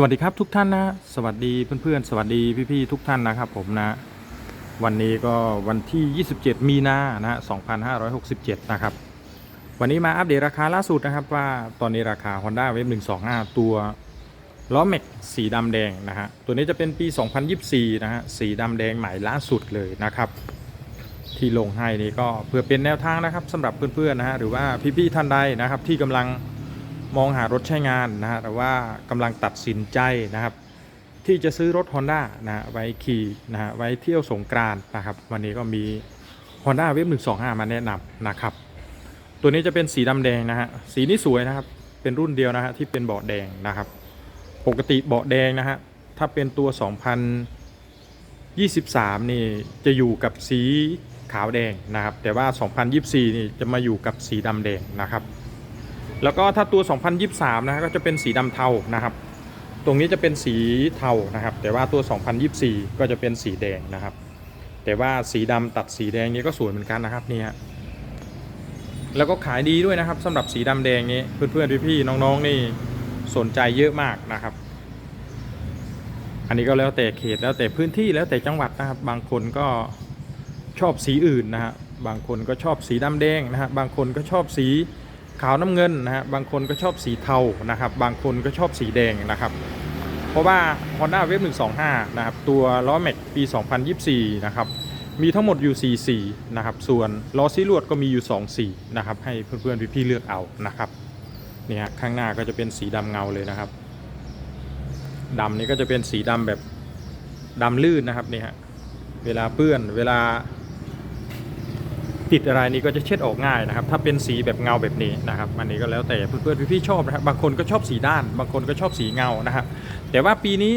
สวัสดีครับทุกท่านนะสวัสดีเพื่อนๆ สวัสดีพี่ๆทุกท่านนะครับผมนะ วันนี้ก็วันที่ 27 มีนานะ2567 นะครับ วันนี้มาอัปเดตราคาล่าสุดนะครับว่าตอนนี้ราคา Honda Wave 125 ตัวล้อแม็กสีดำแดงนะฮะตัวนี้จะเป็นปี 2024 นะฮะสีดำแดงใหม่ล่าสุดเลยนะครับ ที่ลงให้นี่ก็เพื่อเป็นแนวทางนะครับสำหรับเพื่อนๆนะฮะหรือว่าพี่ๆท่านใดนะครับที่กำลัง มองหารถใช้งานนะฮะหรือว่ากำลังตัดสินใจนะครับ ที่จะซื้อรถ Honda นะฮะไว้ขี่นะฮะไว้เที่ยวสงกรานนะครับ วันนี้ก็มี Honda Wave 125 มาแนะนำนะครับ ตัวนี้จะเป็นสีดำแดงนะฮะสีนี้สวยนะครับ เป็นรุ่นเดียวนะฮะที่เป็นเบาะแดงนะครับ ปกติเบาะแดงนะฮะถ้าเป็นตัว 2023 นี่จะอยู่กับสีขาวแดงนะครับ แต่ว่า 2024 นี่จะมาอยู่กับสีดำแดงนะครับ แล้วก็ถ้าตัว 2023 นะฮะก็จะเป็นสีดำเทานะครับ ตรงนี้จะเป็นสีเทานะครับ แต่ว่าตัว 2024 ก็จะเป็นสีแดงนะครับ แต่ว่าสีดำตัดสีแดงนี้ก็สวยเหมือนกันนะครับนี่ฮะแล้วก็ขายดีด้วยนะครับสำหรับสีดำแดงนี้เพื่อนๆพี่ๆน้องๆนี่สนใจเยอะมากนะครับ อันนี้ก็แล้วแต่เขตแล้วแต่พื้นที่แล้วแต่จังหวัดนะครับ บางคนก็ชอบสีอื่นนะฮะบางคนก็ชอบสีดำแดงนะฮะบางคนก็ชอบสี ขาวน้ำเงินนะฮะบางคนก็ชอบสีเทานะครับ บางคนก็ชอบสีแดงนะครับ เพราะว่า Honda Wave 125 นะครับ ตัวล้อแม็กปี 2024 นะครับ มีทั้งหมดอยู่ 4 สีนะครับ ส่วนล้อซีลวดก็มีอยู่ 2 สีนะครับ ให้เพื่อนๆพี่ๆเลือกเอานะครับเนี่ยข้างหน้าก็จะเป็นสีดำเงาเลยนะครับดำนี่ก็จะเป็นสีดำแบบดำลื่นนะครับเนี่ยฮะเวลาเปื้อนเวลา ติดอะไรนี้ก็จะเช็ดออกง่ายนะครับ ถ้าเป็นสีแบบเงาแบบนี้นะครับอันนี้ก็แล้วแต่เพื่อนๆพี่ๆชอบนะครับบางคนก็ชอบสีด้าน บางคนก็ชอบสีเงานะครับแต่ว่าปีนี้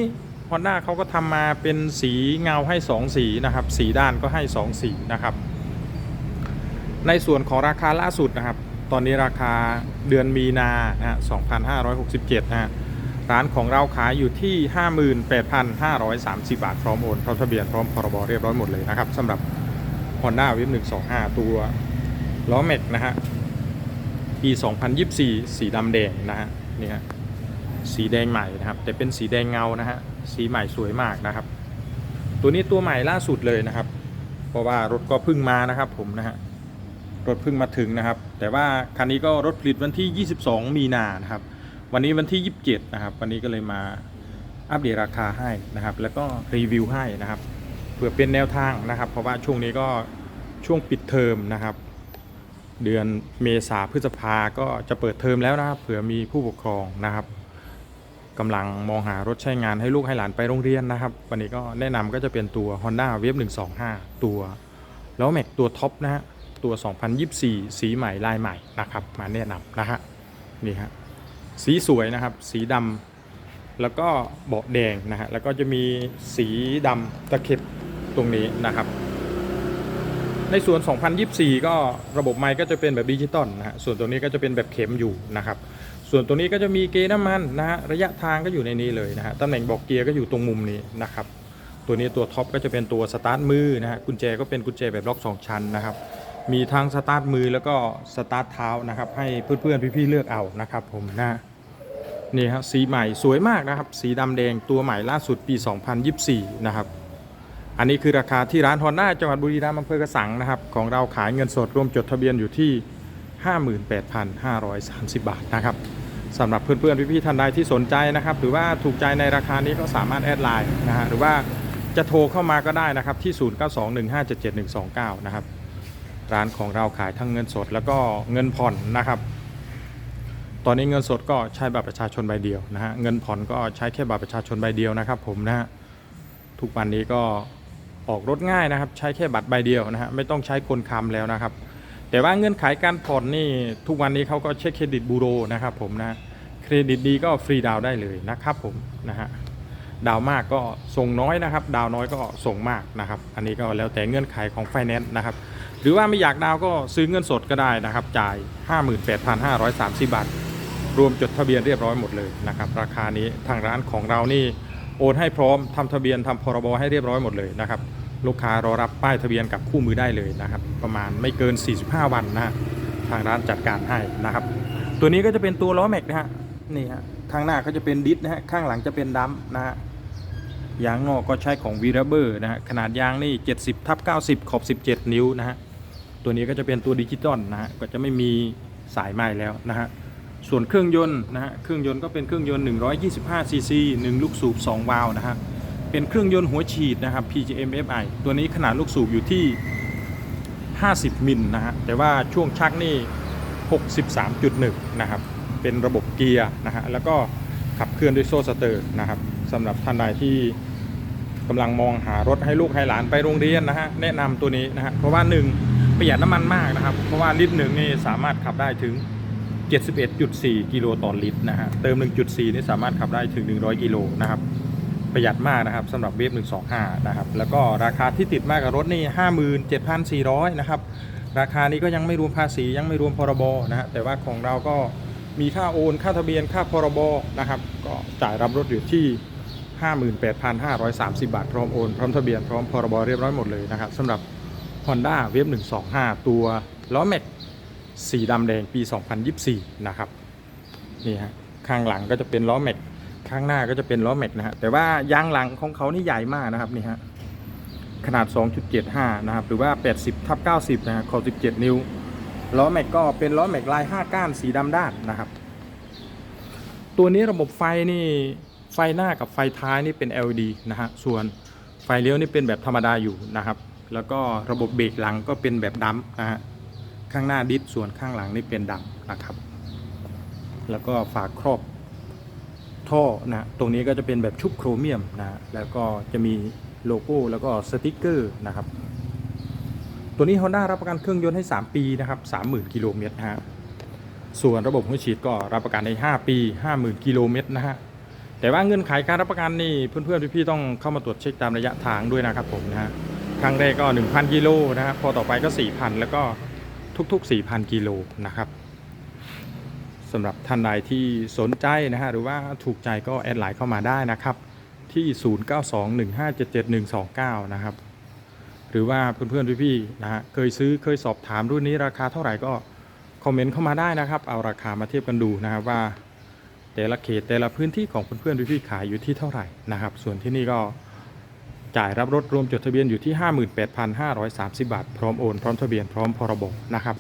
Honda เขาก็ทำมาเป็นสีเงาให้ 2 สีนะครับ สีด้านก็ให้ 2 สีนะครับ ในส่วนของราคาล่าสุดนะครับ ตอนนี้ราคาเดือนมีนานะฮะ2567นะฮะร้านของเราขายอยู่ที่ 58,530 บาท พร้อมโอนพร้อมทะเบียนพร้อมพรบเรียบร้อยหมดเลยนะครับสำหรับ Honda w a v 125 ตัวล้อแม็กนะฮะ ปี 2024 สีดำแดงนะฮะนี่ฮะสีแดงใหม่นะครับ แต่เป็นสีแดงเงานะฮะ สีใหม่สวยมากนะครับ ตัวนี้ตัวใหม่ล่าสุดเลยนะครับ เพราะว่ารถก็เพิ่งมานะครับผมนะฮะ รถเพิ่งมาถึงนะครับ แต่ว่าคันนี้ก็รถผลิตวันที่ 22 มีนานะครับ วันนี้วันที่ 27 นะครับ วันนี้ก็เลยมาอัปเดตราคาให้นะครับ แล้วก็รีวิวให้นะครับ เพื่อเป็นแนวทางนะครับ เพราะว่าช่วงนี้ก็ช่วงปิดเทอมนะครับ เดือนเมษาพฤษภาก็จะเปิดเทอมแล้วนะครับเผื่อมีผู้ปกครองนะครับกำลังมองหารถใช้งานให้ลูกให้หลานไปโรงเรียนนะครับ วันนี้ก็แนะนำก็จะเป็นตัว Honda Wave 125 ตัว แล้วแม็กตัวท็อปนะฮะตัว 2024 สีใหม่ลายใหม่นะครับมาแนะนำนะฮะนี่ฮะสีสวยนะครับ สีดำแล้วก็เบาะแดงนะฮะแล้วก็จะมีสีดำตะเข็บ ตรงนี้นะครับ ในส่วน 2024 ก็ระบบไมค์ก็จะเป็นแบบดิจิตอลนะฮะส่วนตัวนี้ก็จะเป็นแบบเข็มอยู่นะครับ ส่วนตัวนี้ก็จะมีเกยร์น้ำมันนะฮะระยะทางก็อยู่ในนี้เลยนะฮะตำแหน่งบอกเกียร์ก็อยู่ตรงมุมนี้นะครับตัวนี้ตัวท็อปก็จะเป็นตัวสตาร์ทมือนะฮะกุญแจก็เป็นกุญแจแบบล็อกสองชั้นนะครับมีทั้งสตาร์ทมือแล้วก็สตาร์ทเท้านะครับให้เพื่อนๆพี่ๆเลือกเอานะครับผมนะนี่ครับสีใหม่สวยมากนะครับ สีดำแดงตัวใหม่ล่าสุดปี 2024 นะครับ อันนี้คือราคาที่ร้านฮอนด้าจังหวัดบุรีรัมย์อำเภอกระสังนะครับ ของเราขายเงินสดรวมจดทะเบียนอยู่ที่ 58,530 บาทนะครับสำหรับเพื่อนๆพี่ๆท่านใดที่สนใจนะครับ หรือว่าถูกใจในราคานี้ก็สามารถแอดไลน์นะฮะหรือว่าจะโทรเข้ามาก็ได้นะครับที่ 0921577129 นะครับ ร้านของเราขายทั้งเงินสดแล้วก็เงินผ่อนนะครับ ตอนนี้เงินสดก็ใช้บัตรประชาชนใบเดียวนะฮะเงินผ่อนก็ใช้แค่บัตรประชาชนใบเดียวนะครับ ผมนะฮะทุกวันนี้ก็ ออกรถง่ายนะครับ ใช้แค่บัตรใบเดียวนะฮะไม่ต้องใช้คนค้ำแล้วนะครับ แต่ว่าเงื่อนไขการผ่อนนี่ทุกวันนี้เขาก็เช็คเครดิตบูโรนะครับผมนะเครดิตดีก็ฟรีดาวได้เลยนะครับผมนะฮะดาวมากก็ส่งน้อยนะครับ ดาวน้อยก็ส่งมากนะครับ อันนี้ก็แล้วแต่เงื่อนไขของไฟแนนซ์นะครับ หรือว่าไม่อยากดาวก็ซื้อเงินสดก็ได้นะครับ จ่าย 58,530 บาท รวมจดทะเบียนเรียบร้อยหมดเลยนะครับ ราคานี้ทางร้านของเรานี่ โอนให้พร้อมทำทะเบียนทำพรบให้เรียบร้อยหมดเลยนะครับ ลูกค้ารอรับป้ายทะเบียนกับคู่มือได้เลยนะครับ ประมาณไม่เกิน 45 วันนะฮะทางร้านจัดการให้นะครับ ตัวนี้ก็จะเป็นตัวล้อแม็กนะฮะนี่ฮะข้างหน้าก็จะเป็นดิสนะฮะข้างหลังจะเป็นดัมนะฮะยางนอกก็ใช้ของวีรเบอร์นะฮะขนาดยางนี่ 70ทับ90 ขอบ 17 นิ้วนะฮะตัวนี้ก็จะเป็นตัวดิจิตอลนะฮะก็จะไม่มีสายไม้แล้วนะฮะ ส่วนเครื่องยนต์นะฮะเครื่องยนต์ก็เป็นเครื่องยนต์ 125 ซีซี1ลูกสูบ 2 วาล์วนะฮะเป็นเครื่องยนต์หัวฉีดนะครับ PGM FI ตัวนี้ขนาดลูกสูบอยู่ที่ 50 มิลนะฮะแต่ว่าช่วงชักนี่ 63.1 นะครับ เป็นระบบเกียร์นะฮะแล้วก็ขับเคลื่อนด้วยโซ่สเตอร์นะครับสำหรับท่านใดที่กำลังมองหารถให้ลูกให้หลานไปโรงเรียนนะฮะแนะนำตัวนี้นะฮะเพราะว่าหนึ่งประหยัดน้ำมันมากนะครับ เพราะว่าลิตรหนึ่งนี่สามารถขับได้ถึง 71.4 กิโลต่อลิตรนะฮะ เติม 1.4 นี่สามารถขับได้ถึง 100 กิโลนะครับ ประหยัดมากนะครับสำหรับเวฟ125 นะครับ แล้วก็ราคาที่ติดมากกับรถนี่ 57,400 นะครับ ราคานี้ก็ยังไม่รวมภาษียังไม่รวมพรบนะฮะ แต่ว่าของเราก็มีค่าโอน ค่าทะเบียน ค่าพรบนะครับ ก็จ่ายรับรถอยู่ที่ 58,530 บาท พร้อมโอน พร้อมทะเบียน พร้อมพรบเรียบร้อยหมดเลยนะครับสำหรับ Honda w a v 125 ตัวล้อแม็ก สีดำแดงปี 2024 นะครับนี่ฮะข้างหลังก็จะเป็นล้อแม็กข้างหน้าก็จะเป็นล้อแม็กนะฮะแต่ว่ายางหลังของเขานี่ใหญ่มากนะครับนี่ฮะขนาด 2.75 นะครับ หรือว่า 80ทับ90 นะฮะขอบ17 นิ้ว ล้อแม็กก็เป็นล้อแม็กลาย 5 ก้านสีดำด้านนะครับ ตัวนี้ระบบไฟนี่ไฟหน้ากับไฟท้ายนี่เป็น LED นะฮะ ส่วนไฟเลี้ยวนี่เป็นแบบธรรมดาอยู่นะครับ แล้วก็ระบบเบรกหลังก็เป็นแบบดำนะฮะ ข้างหน้าดิสส่วนข้างหลังนี่เป็นดำนะครับ แล้วก็ฝาครอบท่อนะตรงนี้ก็จะเป็นแบบชุบโครเมียมนะแล้วก็จะมีโลโก้แล้วก็สติกเกอร์นะครับ ตัวนี้ Honda รับประกันเครื่องยนต์ให้ 3 ปีนะครับ30,000กิโลเมตรนะฮะส่วนระบบหัวฉีดก็รับประกันใน5ปี 50,000กิโลเมตรนะฮะแต่ว่าเงื่อนไขการรับประกันนี่เพื่อนๆพี่ๆต้องเข้ามาตรวจเช็คตามระยะทางด้วยนะครับผมนะฮะครั้งแรกก็ 1,000กิโลนะฮะพอต่อไปก็4,000แล้วก็ ทุก ๆ 4,000 กิโลนะครับสำหรับท่านใดที่สนใจนะฮะหรือว่าถูกใจก็แอดไลน์เข้ามาได้นะครับ ที่ 0921577129 นะครับ หรือว่าเพื่อนๆพี่ๆนะฮะเคยซื้อเคยสอบถามรุ่นนี้ราคาเท่าไหร่ก็คอมเมนต์เข้ามาได้นะครับ เอาราคามาเทียบกันดูนะครับว่า แต่ละเขตแต่ละพื้นที่ของเพื่อนๆพี่ๆขายอยู่ที่เท่าไหร่นะครับ ส่วนที่นี่ก็ จ่ายรับรถรวมจดทะเบียนอยู่ที่ 58,530 บาท พร้อมโอน พร้อมทะเบียนพร้อมพรบนะครับ